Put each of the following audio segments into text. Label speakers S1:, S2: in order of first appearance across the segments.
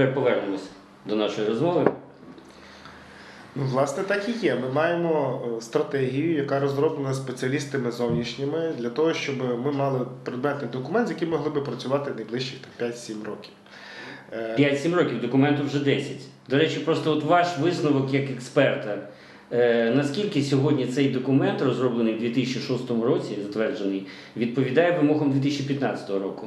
S1: тепер повернемось до нашої розмови.
S2: Ну, власне, так і є. Ми маємо е, стратегію, яка розроблена спеціалістами зовнішніми для того, щоб ми мали предметний документ, з яким могли би працювати найближчих 5-7 років. Е,
S1: 5-7 років, документу вже 10. До речі, просто от ваш висновок як експерта. Е, наскільки сьогодні цей документ, розроблений в 2006 році, затверджений, відповідає вимогам 2015 року?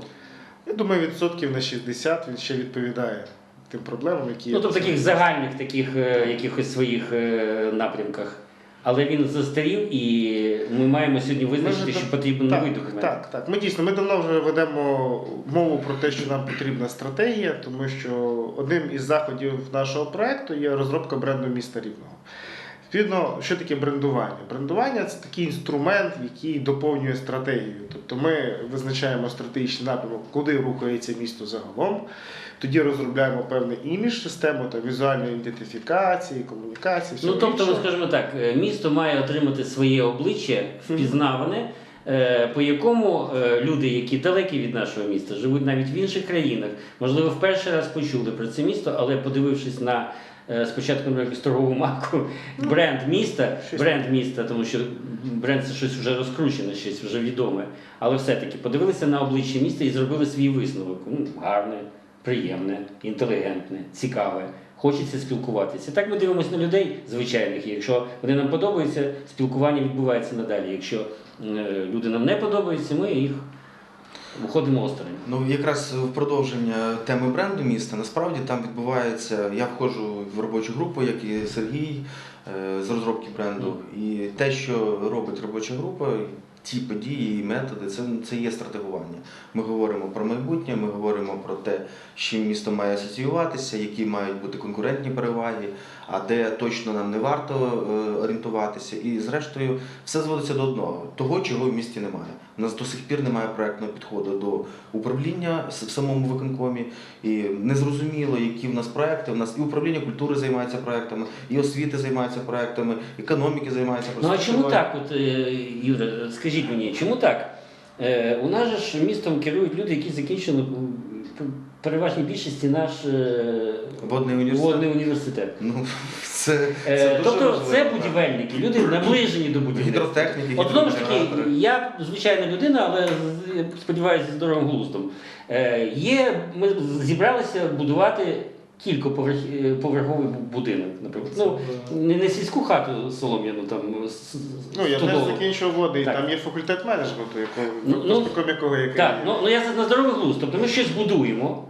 S2: Я думаю, відсотків на 60 він ще відповідає тим проблемам, які.
S1: Ну, тобто таких загальних таких е, якихось своїх е, напрямках. Але він застарів, і ми маємо сьогодні визначити, що потрібен
S2: так,
S1: новий документ.
S2: Так, так. Ми дійсно ми давно вже ведемо мову про те, що нам потрібна стратегія, тому що одним із заходів нашого проекту є розробка бренду міста Рівного. Відповідно, що таке брендування? Брендування це такий інструмент, який доповнює стратегію. Тобто ми визначаємо стратегічний напрямок, куди рухається місто загалом. Тоді розробляємо певний імідж, систему та візуальної ідентифікації, комунікації.
S1: Ну, тобто, ми скажімо так, е, місто має отримати своє обличчя впізнаване, е, по якому е, люди, які далекі від нашого міста, живуть навіть в інших країнах, можливо, в перший раз почули про це місто, але подивившись на спочатку на якусь торгову марку, бренд міста, бренд міста, тому що бренд це щось вже розкручене, щось вже відоме. Але все-таки подивилися на обличчя міста і зробили свій висновок. Ну, гарне, приємне, інтелігентне, цікаве. Хочеться спілкуватися. Так ми дивимося на людей звичайних. Якщо вони нам подобаються, спілкування відбувається надалі. Якщо е, люди нам не подобаються, ми їх виходимо осторонь.
S3: Ну, якраз в продовження теми бренду міста, насправді там відбувається. Я входжу в робочу групу, як і Сергій е, з розробки бренду. І те, що робить робоча група, ті події і методи, це, це є стратегування. Ми говоримо про майбутнє, ми говоримо про те, з чим місто має асоціюватися, які мають бути конкурентні переваги, а де точно нам не варто е, орієнтуватися. І зрештою, все зводиться до одного: того, чого в місті немає. У нас до сих пір немає проектного підходу до управління в самому виконкомі, і незрозуміло, які в нас проекти. У нас і управління культури займається проектами, і освіти займається проектами, економіки займається
S1: Ну а чому так, от, е, Юра, скажіть мені, чому так? Е, У нас же ж містом керують люди, які закінчили переважній більшості наш е,
S3: Водний університет.
S1: водний університет.
S3: Ну, це,
S1: Е,
S3: це дуже
S1: тобто
S3: важливо,
S1: це будівельники, люди наближені до будівництва.
S3: Гідротехніки,
S1: От знову ж таки, я звичайна людина, але сподіваюся, зі здоровим глуздом. Е, Є, ми зібралися будувати кількоповерховий будинок, наприклад. Ну, не, не сільську хату солом'яну там.
S2: Ну, я теж закінчив води, і
S1: Так.
S2: там є факультет менеджменту, якого
S1: Ну, ну,
S2: якого який
S1: Так,
S2: є.
S1: ну, ну я за- на здоровий глузд. Тобто ми щось будуємо,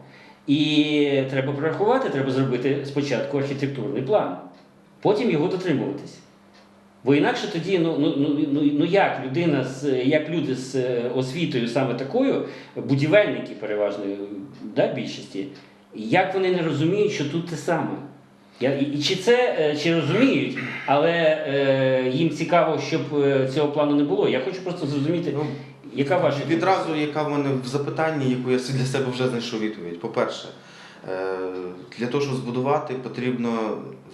S1: і треба прорахувати, треба зробити спочатку архітектурний план, потім його дотримуватись. Бо інакше тоді, ну, ну, ну, ну, ну як людина з як люди з е, освітою саме такою, будівельники переважної да, більшості, як вони не розуміють, що тут те саме. Я, і, чи це е, чи розуміють, але е, їм цікаво, щоб е, цього плану не було. Я хочу просто зрозуміти,
S3: Ну,
S1: яка ваша
S3: Відразу, яка в мене в запитанні, яку я для себе вже знайшов відповідь. По-перше, для того, щоб збудувати, потрібно,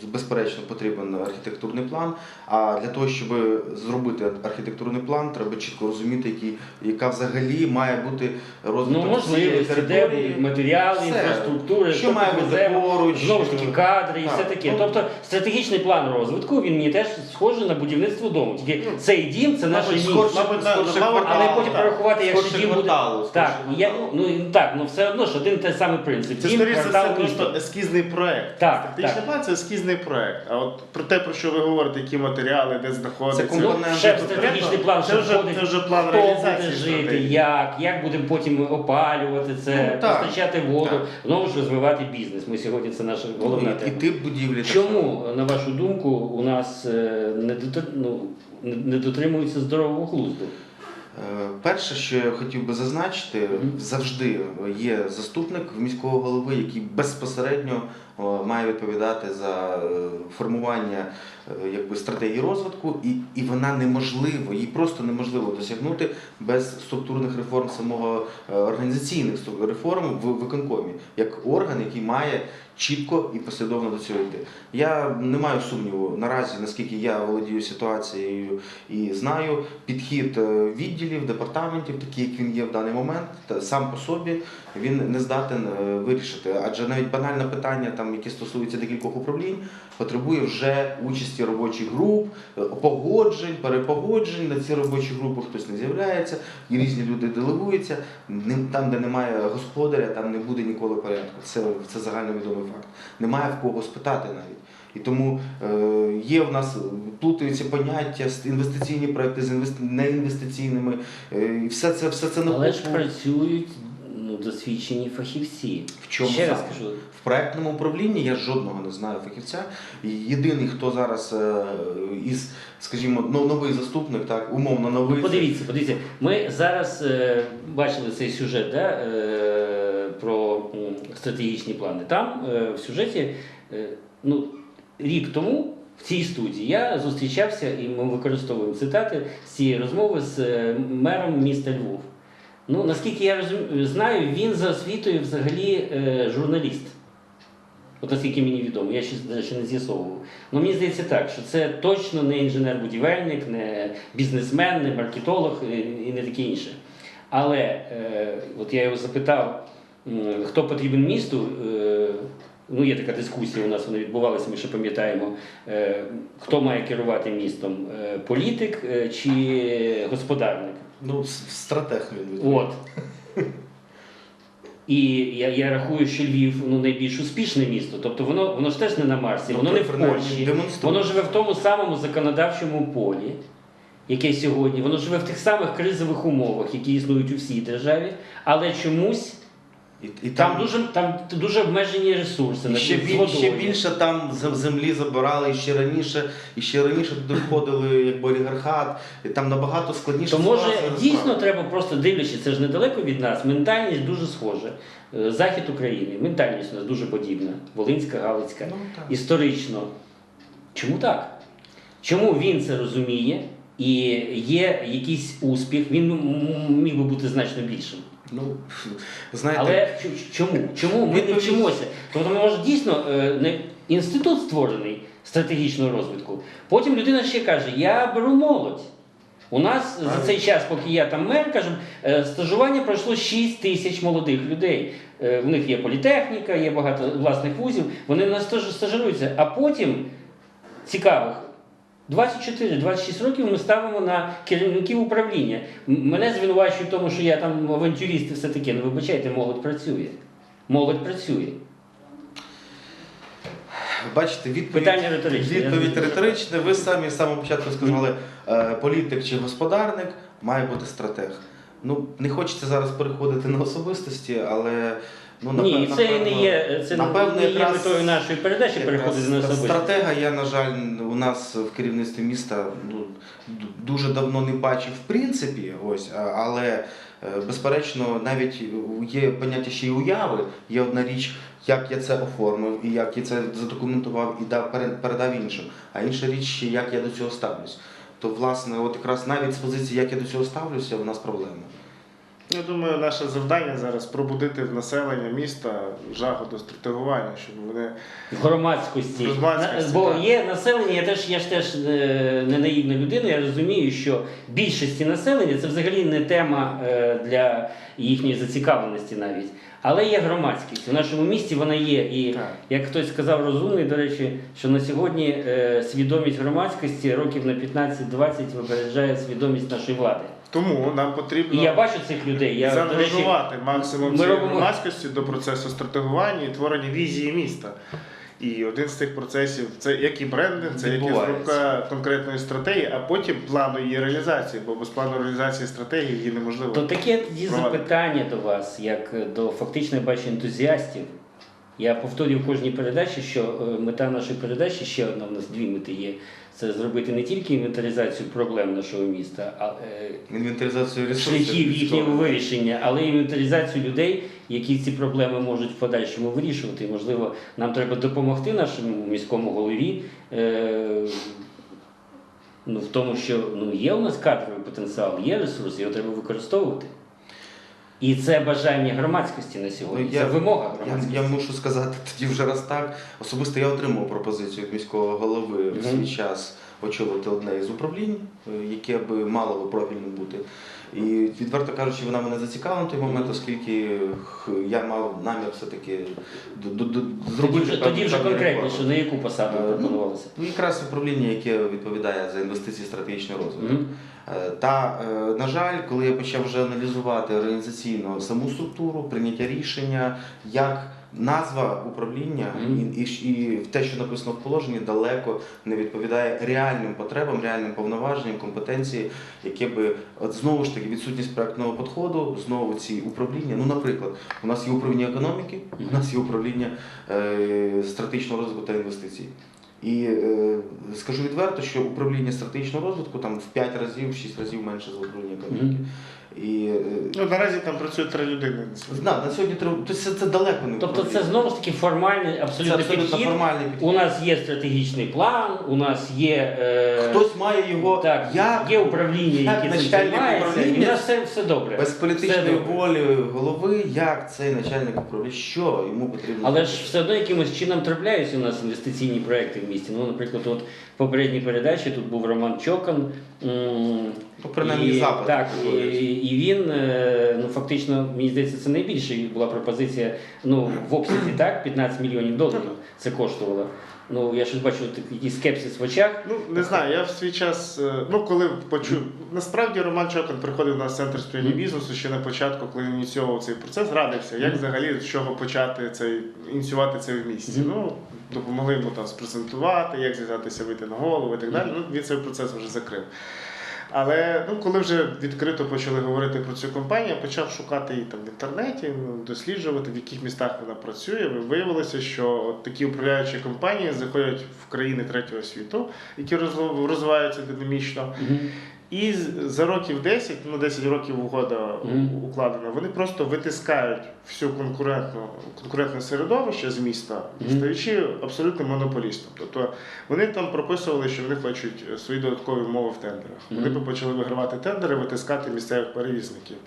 S3: безперечно, потрібен архітектурний план. А для того, щоб зробити архітектурний план, треба чітко розуміти, які, яка взагалі має бути
S1: Ну,
S3: розвиток цієї
S1: можливості, де
S3: території.
S1: будуть матеріали,
S3: Все.
S1: інфраструктури,
S3: Що має бути поруч,
S1: знову ж таки кадри і
S3: Так.
S1: все таке.
S3: Ну,
S1: Тобто стратегічний план розвитку він мені теж схожий на будівництво дому. Тільки цей дім це наше
S3: Мабуть,
S1: місто.
S3: скорше-
S2: Мабуть, на-
S3: скорше
S2: мабуть,
S3: кварталу.
S1: Але потім
S2: так.
S1: порахувати, якщо дім буде. Так, я, ну так, ну все одно ж один той самий принцип.
S2: Це Скоріше все просто ескізний проект.
S1: Так,
S2: Стратегічний план це ескізний проект. А от про те, про що ви говорите, які матеріали, де знаходяться.
S3: Це
S1: Ну,
S3: компоненти
S1: ще в стратегічний план,
S2: Це вже-
S1: входить,
S2: це вже план
S1: хто
S2: реалізації
S1: буде жити,
S2: стратегії.
S1: як, як будемо потім опалювати це,
S3: Ну, так.
S1: постачати воду,
S3: Так.
S1: знову ж розвивати бізнес. Ми сьогодні це наша головна
S3: і, і
S1: тема.
S3: тип будівлі. так само.
S1: Чому, на вашу думку, у нас е, не, дотр- ну, не- не дотримується здорового глузду?
S3: Е, Перше, що я хотів би зазначити, завжди є заступник в міського голови, який безпосередньо має відповідати за е, формування е, якби, стратегії розвитку, і, і вона неможливо, її просто неможливо досягнути без структурних реформ самого е, організаційних реформ в виконкомі, як орган, який має чітко і послідовно до цього йти. Я не маю сумніву наразі, наскільки я володію ситуацією і знаю підхід е, відділів, департаментів, такий, як він є в даний момент, сам по собі він не здатен е, вирішити. Адже навіть банальне питання, там, яке стосується декількох управлінь, потребує вже участі робочих груп, е, погоджень, перепогоджень. На ці робочі групи хтось не з'являється, і різні люди делегуються. Там, де немає господаря, там не буде ніколи порядку. Це, це загальновідомий факт. Немає в кого спитати навіть. І тому е, є в нас плутаються поняття, с- інвестиційні проекти з інвести... неінвестиційними. Е, і все це, все це на
S1: Але ж працюють досвідчені фахівці.
S3: В чому
S1: Ще раз кажу,
S3: В проектному управлінні я жодного не знаю фахівця. Єдиний, хто зараз е, із, скажімо, ну, новий заступник, так, умовно новий.
S1: Ну, подивіться, подивіться. Ми зараз е, бачили цей сюжет да, е, про стратегічні плани. Там е, в сюжеті е, ну, рік тому в цій студії я зустрічався і ми використовуємо цитати з цієї розмови з мером міста Львов. Ну, наскільки я знаю, він за освітою взагалі е, журналіст. От наскільки мені відомо, я ще, ще не з'ясовував. Ну мені здається так, що це точно не інженер-будівельник, не бізнесмен, не маркетолог і, і не таке інше. Але е, от я його запитав, хто потрібен місту. Е, ну, є така дискусія, у нас вона відбувалася, ми ще пам'ятаємо, е, хто має керувати містом: е, політик е, чи господарник.
S3: Ну, стратег він.
S1: От. І я, я рахую, що Львів ну, найбільш успішне місто. Тобто воно, воно ж теж не на Марсі,
S3: Ну,
S1: воно не в Польщі. Воно живе в тому самому законодавчому полі, яке сьогодні. Воно живе в тих самих кризових умовах, які існують у всій державі, але чомусь
S3: І, і
S1: там, дуже, там дуже обмежені ресурси.
S3: І ще, біль, ще більше там землі забирали і ще раніше, і ще раніше туди входили якби олігархат, і там набагато складніше.
S1: То може дійсно треба просто дивлячись, це ж недалеко від нас. Ментальність дуже схожа. Е, Захід України, ментальність у нас дуже подібна. Волинська, Галицька.
S3: Ну,
S1: історично. Чому так? Чому він це розуміє і є якийсь успіх? Він міг би бути значно більшим.
S3: Ну, знаєте,
S1: Але чому? Чому ми не вчимося? Тобто, може, дійсно е, не інститут створений стратегічного розвитку. Потім людина ще каже: Я беру молодь. У нас за цей час, поки я там мер, кажу, е, стажування пройшло 6 тисяч молодих людей. Е, В них є політехніка, є багато власних вузів. Вони на стаж- стажируються. А потім цікавих. 24-26 років ми ставимо на керівників управління. Мене звинувачують в тому, що я там авантюрист і все таке. Ну вибачайте, молодь працює. Молодь працює.
S3: бачите, відповідь,
S1: Питання риторичне.
S3: відповідь риторичне. Ви самі з самого початку сказали, е, політик чи господарник має бути стратег. Ну, не хочеться зараз переходити на особистості, але ну,
S1: Ні, це
S3: напевно,
S1: не є, це
S3: напевно,
S1: не є
S3: якраз-
S1: метою нашої передачі переходити на особисто.
S3: Стратега я, на жаль, у нас в керівництві міста ну, дуже давно не бачив в принципі, ось, але е, безперечно, навіть є поняття ще й уяви. Є одна річ, як я це оформив, і як я це задокументував і дав передав іншим. А інша річ, ще як я до цього ставлюсь. То, власне, от якраз навіть з позиції, як я до цього ставлюся, у нас проблема.
S2: Я думаю, наше завдання зараз пробудити в населення міста жагу до стратегування, щоб вони
S1: В громадськості.
S2: В громадськості,
S1: Бо
S2: так.
S1: є населення, я теж я ж теж е, не наївна людина. Я розумію, що більшості населення це взагалі не тема е, для їхньої зацікавленості навіть. Але є громадськість. У нашому місті вона є. І
S2: Так.
S1: як хтось сказав розумний, до речі, що на сьогодні е, свідомість громадськості років на 15-20 випереджає свідомість нашої влади.
S2: Тому нам потрібно
S1: І я бачу цих людей. Я, речі,
S2: заангажувати максимум цієї
S1: робимо-
S2: громадськості до процесу стратегування і творення візії міста. І один з цих процесів це як і брендинг, це як і розробка конкретної стратегії, а потім плану її реалізації, бо без плану реалізації стратегії її неможливо.
S1: То таке тоді запитання до вас, як до фактично бачу ентузіастів. Я повторюю в кожній передачі, що е, мета нашої передачі ще одна у нас дві мети є. Це зробити не тільки інвентаризацію проблем нашого міста, а е,
S3: Інвентаризацію ресурсів.
S1: шляхів їхнього вирішення, але й інвентаризацію людей, які ці проблеми можуть в подальшому вирішувати. І, можливо, нам треба допомогти нашому міському голові. Е, Ну, в тому, що ну, є у нас кадровий потенціал, є ресурси, його треба використовувати. І це бажання громадськості на сьогодні,
S3: Ну, я-
S1: це вимога
S3: Я,
S1: громадськості.
S3: я мушу сказати тоді вже раз так. Особисто я отримав пропозицію від міського голови в свій час очолити одне із управлінь, е, яке би мало би профільним бути. І відверто кажучи, вона мене зацікавила на той момент, оскільки я мав намір все-таки зробити
S1: тоді вже конкретніше, на яку посаду
S3: Е, ну,
S1: пропонувалося?
S3: Ну, якраз управління, яке відповідає за інвестиції стратегічний розвиток. Е, Та, е, на жаль, коли я почав вже аналізувати організаційно саму структуру, прийняття рішення, як назва управління
S1: Мгм.
S3: і, і, і те, що написано в положенні, далеко не відповідає реальним потребам, реальним повноваженням, компетенції, яке би от знову ж таки відсутність проектного підходу, знову ці управління. Ну, наприклад, у нас є управління економіки, у нас є управління е, стратегічного розвитку та інвестицій. І е, скажу відверто, що управління стратегічного розвитку там в 5 разів, в 6 разів менше за управління економіки. І е,
S2: Ну, наразі там працюють три людини. на сьогодні.
S3: на сьогодні треба. Тобто це, це далеко не
S1: Тобто це
S3: управління.
S1: знову ж таки формальний
S3: це
S1: абсолютно
S3: абсолютно
S1: підхід.
S3: формальний підхід.
S1: У нас є стратегічний план, у нас є, е,
S3: Хтось має його
S1: так,
S3: як
S1: є управління,
S3: як
S1: яке цим
S3: начальник
S1: займається, і
S3: управління
S1: нас все, все добре.
S3: без
S1: Все
S3: політичної
S1: добре.
S3: волі голови, як цей начальник управління, що йому потрібно.
S1: Але ж все одно якимось чином трапляються у нас інвестиційні проекти місті. Ну, наприклад, от в попередній передачі тут був Роман Чокан.
S3: Ну, принаймні,
S1: і,
S3: запит
S1: Так, і, і він, е, ну фактично, мені здається, це найбільша була пропозиція ну, в обсязі, так, 15 мільйонів доларів це коштувало. Ну, я щось бачу, так, якийсь скепсис в очах.
S2: Ну, не знаю, я в свій час, е, ну коли почув, насправді Роман Чокан приходив на центр сприяння бізнесу ще на початку, коли він ініціював цей процес, радився, як взагалі з чого почати цей, ініціювати це в місті. Ну, допомогли йому там спрезентувати, як зв'язатися, вийти на голову і так далі. Ну, він цей процес вже закрив. Але ну, коли вже відкрито почали говорити про цю компанію, я почав шукати її там в інтернеті, досліджувати, в яких містах вона працює. Виявилося, що такі управляючі компанії заходять в країни третього світу, які розв- розвиваються динамічно. І за років 10, ну 10 років угода укладена, вони просто витискають всю конкурентну конкурентне середовище з міста, стаючи абсолютним монополістом. Тобто вони там прописували, що вони хочуть е, свої додаткові умови в тендерах. Вони
S1: Мгм.
S2: почали вигравати тендери, витискати місцевих перевізників.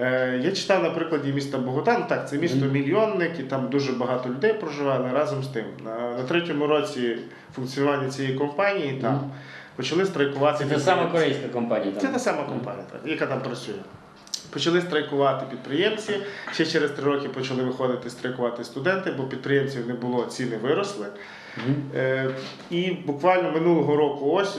S2: Е, я читав на прикладі міста Богота. Ну так, це місто мільйонник, і там дуже багато людей проживає, але разом з тим. На, на третьому році функціонування цієї компанії там
S1: Мгм.
S2: Почали страйкувати.
S1: Це та сама корейська компанія.
S2: Це
S1: Там.
S2: та сама компанія, так, яка там працює. Почали страйкувати підприємці. Ще через три роки почали виходити страйкувати студенти, бо підприємців не було, ціни виросли. Е, і буквально минулого року ось,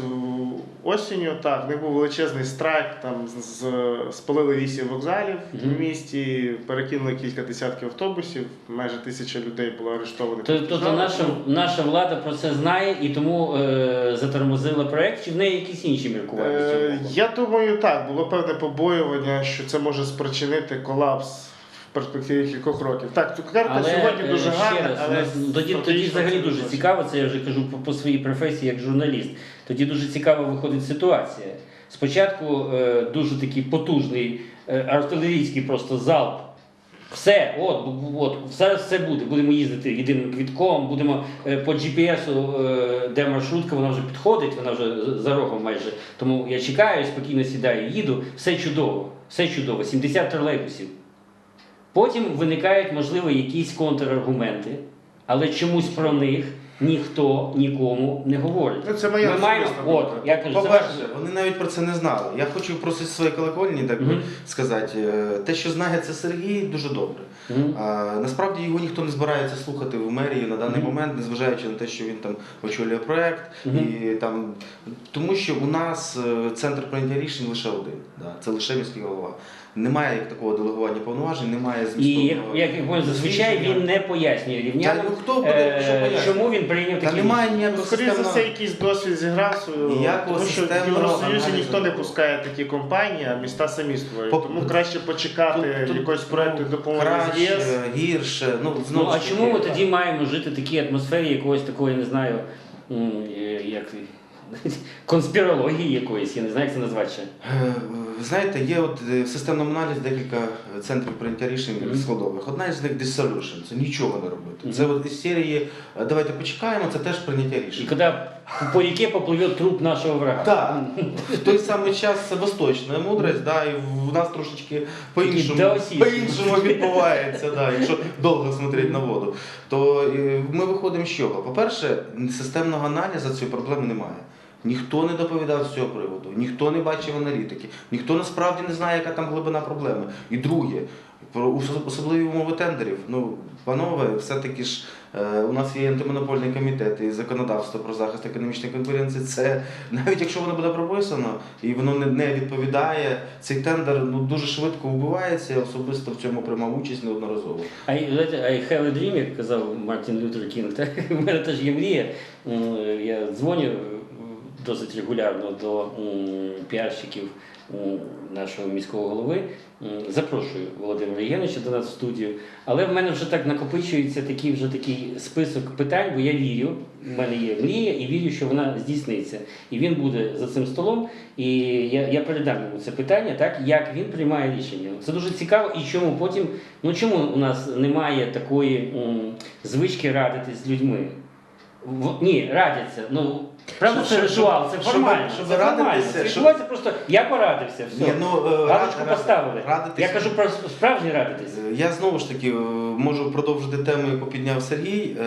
S2: осінню так, в них був величезний страйк, там з, спалили вісім вокзалів в місті, перекинули кілька десятків автобусів, майже тисяча людей було арештовано.
S1: Тобто наша, наша влада про це знає і тому е, затормозила проект, чи в неї якісь інші міркування?
S2: Е. Я думаю, так, було певне побоювання, що це може спричинити колапс в перспективі кількох років. Так, цукерка
S1: Але
S2: сьогодні
S1: е,
S2: дуже гарна,
S1: раз,
S2: але
S1: тоді, тоді взагалі дуже цікаво, це я вже кажу по, по своїй професії як журналіст. Тоді дуже цікаво виходить ситуація. Спочатку е, дуже такий потужний е, артилерійський просто залп. Все, от, от, зараз все буде. Будемо їздити єдиним квітком, будемо е, по GPS, е, де маршрутка, вона вже підходить, вона вже за рогом майже. Тому я чекаю, спокійно сідаю, їду, все чудово, все чудово, 70 тролейбусів. Потім виникають, можливо, якісь контраргументи, але чомусь про них ніхто нікому не говорить.
S2: Ну, це моя
S1: Ми маємо, от, я кажу,
S3: По-перше, вони навіть про це не знали. Я хочу просто зі своєї колокольні так би
S1: Мгм.
S3: сказати. е, Те, що знає це Сергій, дуже добре.
S1: Мгм.
S3: А, насправді його ніхто не збирається слухати в мерії на даний
S1: Мгм.
S3: момент, незважаючи на те, що він там очолює проект,
S1: Мгм.
S3: і там тому, що у нас е, центр прийняття рішень лише один. Да, це лише міський голова. Немає як такого делегування повноважень, немає
S1: І як, як зазвичай він не пояснює рівнянам,
S3: Та ну хто буде,
S1: е,
S3: що пояснює?
S1: чому він прийняв
S3: Та
S1: такі
S3: немає
S2: Ну,
S3: ніякого
S2: скоріше за
S3: системного...
S2: все, якийсь досвід зіграв свою роль.
S3: Ніякого
S2: Тому що в
S3: системного
S2: Євросоюзі
S3: аналізу
S2: ніхто не пускає такі компанії, а міста самі створюють.
S3: По-
S2: Тому краще почекати
S3: Тут- тут,
S2: якогось проекту
S3: ну,
S2: допомоги з
S3: краще,
S2: ЄС.
S3: гірше. Ну,
S1: Ну а
S3: ж
S1: чому ми тоді маємо жити в такій атмосфері якогось такої, не знаю, м, е, як конспірології якоїсь, я не знаю, як це назвати ще.
S3: Е, знаєте, є от е, в системному аналізі декілька центрів прийняття рішень
S1: Мгм.
S3: складових. Одна з них dissolution, це нічого не робити.
S1: Мгм.
S3: Це от із серії е, давайте почекаємо, це теж прийняття рішень.
S1: І коли по яке попливе труп нашого врага.
S3: Так, в той самий час це восточна мудрість, да, і в нас трошечки по-іншому, по-іншому відбувається, да, якщо довго смотреть на воду. То е, ми виходимо з чого? По-перше, системного аналізу цієї проблеми немає. Ніхто не доповідав з цього приводу, ніхто не бачив аналітики, ніхто насправді не знає, яка там глибина проблеми. І друге, про ос- особливі умови тендерів. Ну, панове, все-таки ж е, у нас є антимонопольний комітет і законодавство про захист економічної конкуренції. Це навіть якщо воно буде прописано і воно не, не відповідає, цей тендер ну, дуже швидко вбивається. Я особисто в цьому приймав участь неодноразово.
S1: Знаєте, I have a як казав Мартін Лютер Кінг. Так? У мене теж є мрія. Я дзвоню досить регулярно до піарщиків нашого міського голови. Запрошую Володимира Євгеновича до нас в студію. Але в мене вже так накопичується такий вже такий список питань, бо я вірю. У мене є мрія і вірю, що вона здійсниться. І він буде за цим столом. І я, я передам йому це питання, так як він приймає рішення. Це дуже цікаво, і чому потім, ну чому у нас немає такої м, звички радитись з людьми? В, ні, радяться. Ну правда, це
S3: щоб-
S1: ритуал, це
S3: щоб-
S1: формально.
S3: щоб
S1: це формально. відбувається просто я порадився. Все.
S3: Ні, ну, е,
S1: Галочку
S3: рад-
S1: поставили.
S3: радитись-
S1: Я кажу про справжнє радитись.
S3: Е, Я знову ж таки е, можу продовжити тему, яку підняв Сергій.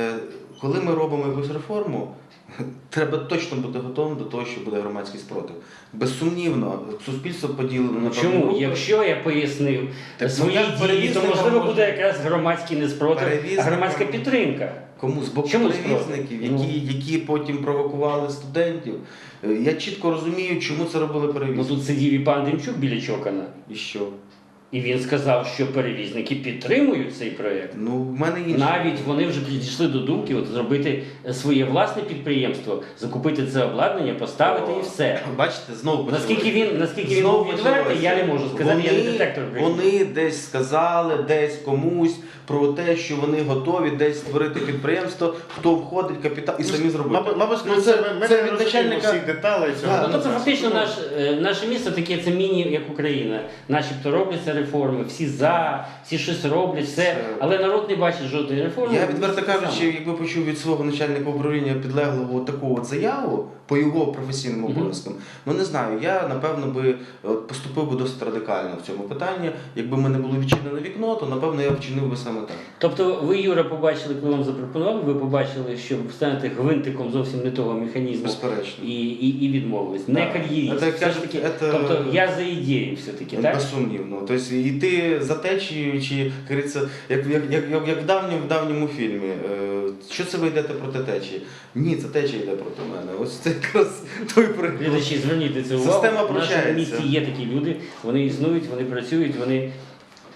S3: Коли ми робимо якусь реформу, треба точно бути готовим до того, що буде громадський спротив. Безсумнівно, суспільство поділено на
S1: Чому?
S3: групи.
S1: Якщо я пояснив
S3: Так,
S1: свої
S3: ну,
S1: дії, то можливо буде якраз громадський не спротив, а громадська підтримка.
S3: Кому з боку перевізників.
S1: Ну.
S3: які, які потім провокували студентів. Е, Я чітко розумію, чому це робили
S1: Ну тут сидів і пан Демчук біля Чокана.
S3: І що?
S1: І він сказав, що перевізники підтримують цей проєкт.
S3: Ну, в мене інше.
S1: Навіть вони вже підійшли до думки от, зробити своє власне підприємство, закупити це обладнання, поставити і все.
S3: Бачите, знову
S1: Наскільки він, наскільки він
S3: Знову
S1: був відвертий, я не можу сказати, я не детектор.
S3: Вони десь сказали, десь комусь про те, що вони готові десь створити підприємство, хто входить, капітал і самі зробити.
S2: Мабуть, мабуть,
S3: Ну,
S2: це,
S3: це-
S2: ми
S3: це
S2: не
S3: від начальника-
S2: всіх деталей цього.
S3: Да,
S1: Ну, тобто,
S2: процесу.
S1: фактично, наш, е, наше місто таке це міні, як Україна. Начебто робляться реформи, всі за, всі щось роблять, все, але народ не бачить жодної реформи.
S3: Я відверто кажучи, якби почув від свого начальника управління підлеглого таку от заяву по його професійним обов'язкам, ну не знаю, я напевно би поступив би досить радикально в цьому питанні. Якби в мене було відчинене вікно, то напевно я вчинив би саме так.
S1: Тобто ви, Юра, побачили, коли вам запропонували, ви побачили, що станете гвинтиком зовсім не того механізму
S3: Безперечно.
S1: і, і, і відмовились. Не кар'єріст.
S3: Це,
S1: Все ж таки,
S3: це-
S1: тобто я за ідею все-таки,
S3: Ну,
S1: так?
S3: Безсумнівно. Тобто йти за течією, чи як говориться, як, як, як, як, як в давньому, в давньому фільмі. Е, що це ви йдете проти течії? Ні, це течія йде проти мене. Ось це якраз той приклад.
S1: Глядачі, зверніть це увагу.
S3: Система
S1: В нашому
S3: прощається.
S1: місті є такі люди, вони існують, вони працюють, вони.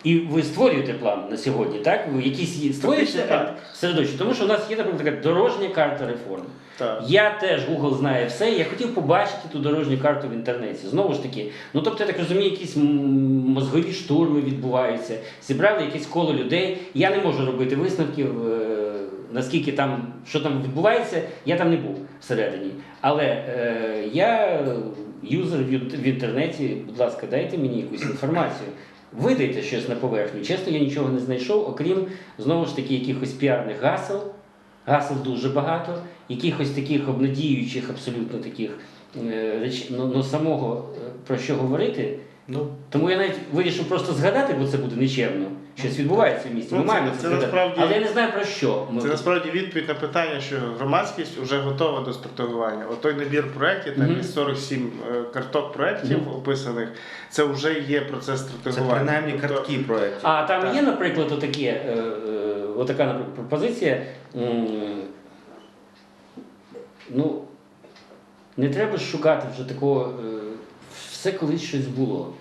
S1: І ви створюєте план на сьогодні, так? Ви якісь створюєте середовище. Тому що у нас є, наприклад, така дорожня карта реформ.
S2: Так.
S1: Я теж Google знає все. Я хотів побачити ту дорожню карту в інтернеті. Знову ж таки, ну тобто, я так розумію, якісь мозгові штурми відбуваються. Зібрали якесь коло людей. Я не можу робити висновків, е, наскільки там що там відбувається. Я там не був всередині. Але е, я юзер в в інтернеті. Будь ласка, дайте мені якусь інформацію. Видайте щось на поверхню. Чесно, я нічого не знайшов, окрім знову ж таки якихось піарних гасел. Гасел дуже багато, якихось таких обнадіючих, абсолютно таких е, реч, ну, ну самого е, про що говорити.
S3: Ну,
S1: Тому я навіть вирішив просто згадати, бо це буде нечемно. Щось відбувається в місті. Ми
S2: Ну, це-
S1: маємо це,
S2: це
S1: згадати.
S2: насправді-
S1: Але я не знаю про що. Ми
S2: Це насправді відповідь на питання, що громадськість вже готова до стратегування. От той набір проєктів, там
S1: Мгм.
S2: із 47 е, карток проєктів
S1: Мгм.
S2: описаних, це вже є процес
S3: це
S2: стратегування.
S3: принаймні
S2: Тобто-
S3: картки проєктів.
S1: А там
S2: Так.
S1: є, наприклад, отаке, е, е, отака наприклад, пропозиція. м, Ну, не треба шукати вже такого. е, Все колись щось було.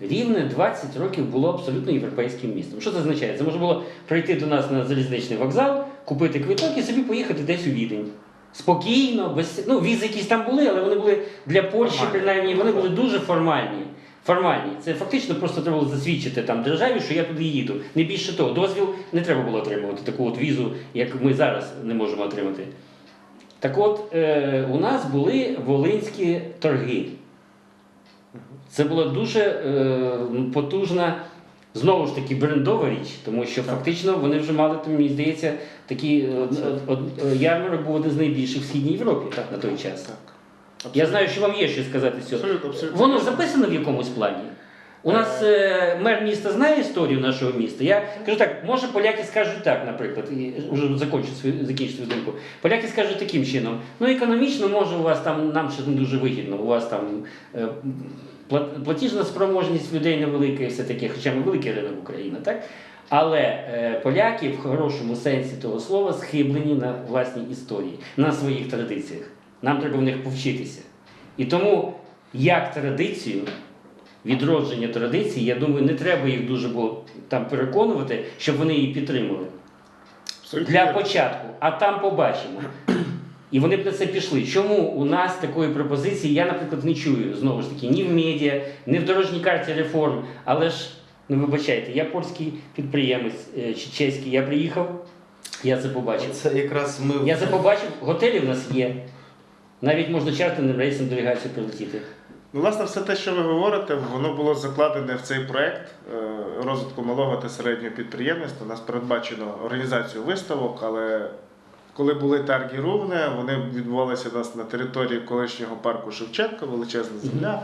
S1: Рівне 20 років було абсолютно європейським містом. Що це означає? Це можна було прийти до нас на залізничний вокзал, купити квиток і собі поїхати десь у Відень. Спокійно, без ну, візи якісь там були, але вони були для Польщі,
S3: Формальні.
S1: принаймні, вони були дуже формальні. Формальні. Це фактично просто треба було засвідчити там державі, що я туди їду. Не більше того, дозвіл не треба було отримувати таку от візу, як ми зараз не можемо отримати. Так от, е, у нас були волинські торги. Це була дуже е, потужна, знову ж таки, брендова річ, тому що фактично вони вже мали, то, мені здається, такий е, од- е, ярмарок був один з найбільших в Східній Європі так, на той час.
S2: Так.
S1: Я знаю, що вам є що сказати з цього. Воно записано в якомусь плані. У нас е, мер міста знає історію нашого міста. Я кажу так, може поляки скажуть так, наприклад, і вже закінчу свою, закінчу свою думку. Поляки скажуть таким чином: ну економічно, може, у вас там нам ще не дуже вигідно, у вас там е, платіжна спроможність людей невелика і все таке, хоча ми великий ринок Україна, так? Але е, поляки в хорошому сенсі того слова схиблені на власній історії, на своїх традиціях. Нам треба в них повчитися. І тому як традицію, відродження традиції, я думаю, не треба їх дуже було там переконувати, щоб вони її підтримали.
S2: Абсолютно
S1: Для початку, а там побачимо. І вони б на це пішли. Чому у нас такої пропозиції, я, наприклад, не чую знову ж таки ні в медіа, ні в дорожній карті реформ. Але ж, ну вибачайте, я польський підприємець е, чи чеський, я приїхав, я це побачив.
S3: Це якраз ми
S1: Я це побачив, готелі в нас є. Навіть можна чартерним рейсом делегацію прилетіти.
S2: Ну, власне, все те, що ви говорите, воно було закладене в цей проект е, розвитку малого та середнього підприємництва. У нас передбачено організацію виставок, але коли були тарги Рувне, вони відбувалися у нас на території колишнього парку Шевченка, величезна земля,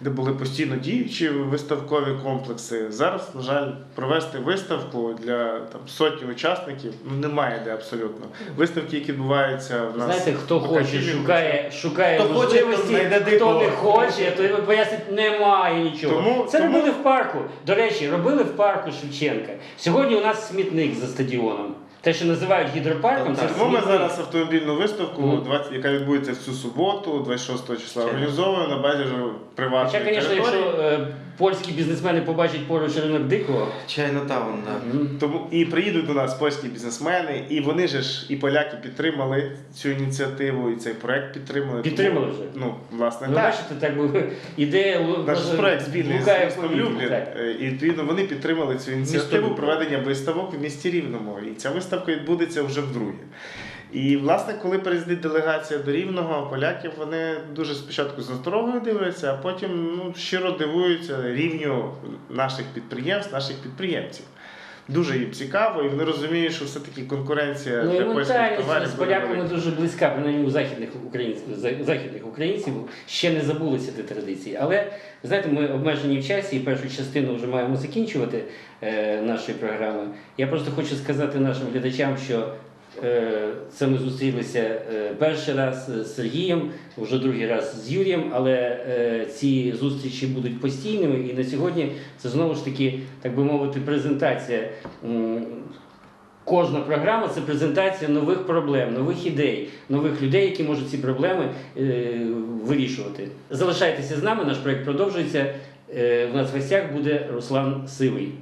S2: де були постійно діючі виставкові комплекси. Зараз, на жаль, провести виставку для там, сотні учасників ну, немає де абсолютно. Виставки, які відбуваються в нас.
S1: Знаєте, хто хоче, шукає, шукає
S3: Хто хоче,
S1: можливості,
S3: то знайде
S1: хто не хоче, то пояснить, немає нічого.
S2: Тому-
S1: Це
S2: тому-
S1: робили в парку. До речі, робили в парку Шевченка. Сьогодні у нас смітник за стадіоном. Те, що називають гідропарком, це
S2: Тому ми
S1: смітник.
S2: зараз автомобільну виставку,
S1: Мгм.
S2: 20, яка відбудеться в цю суботу, 26 числа, організовуємо на базі вже приватної
S1: Хоча, звісно,
S2: території.
S1: якщо е, польські бізнесмени побачать поруч ринок дикого,
S3: Чайнатаун, да.
S1: м,
S2: Тому і приїдуть до нас польські бізнесмени, і вони же ж і поляки підтримали цю ініціативу, і цей проект підтримали.
S1: Підтримали
S2: Тому,
S1: вже?
S2: Ну, власне,
S1: ви
S2: так.
S1: бачите, так би ідея лу-
S2: Наш
S1: може,
S2: проект спільний з
S1: блукає
S2: містом Люблін,
S1: так.
S2: е, і відповідно вони підтримали цю ініціативу
S3: Люблін.
S2: проведення виставок в місті Рівному. І ця виставка відбудеться вже вдруге. І власне, коли приїздить делегація до Рівного, поляків вони дуже спочатку з насторогою дивляться, а потім ну, щиро дивуються рівню наших підприємств, наших підприємців. Дуже їм цікаво, і вони розуміють, що все-таки конкуренція
S1: Ну
S2: для польських товарів
S1: з поляками дуже близька, принаймні у західних українців, західних українців ще не забулися ці традиції. Але знаєте, ми обмежені в часі, і першу частину вже маємо закінчувати е, нашої програми. Я просто хочу сказати нашим глядачам, що це ми зустрілися е, перший раз з Сергієм, вже другий раз з Юрієм, але е, ці зустрічі будуть постійними. І на сьогодні це знову ж таки, так би мовити, презентація. Кожна програма це презентація нових проблем, нових ідей, нових людей, які можуть ці проблеми е, вирішувати. Залишайтеся з нами, наш проект продовжується. Е, у нас в гостях буде Руслан Сивий.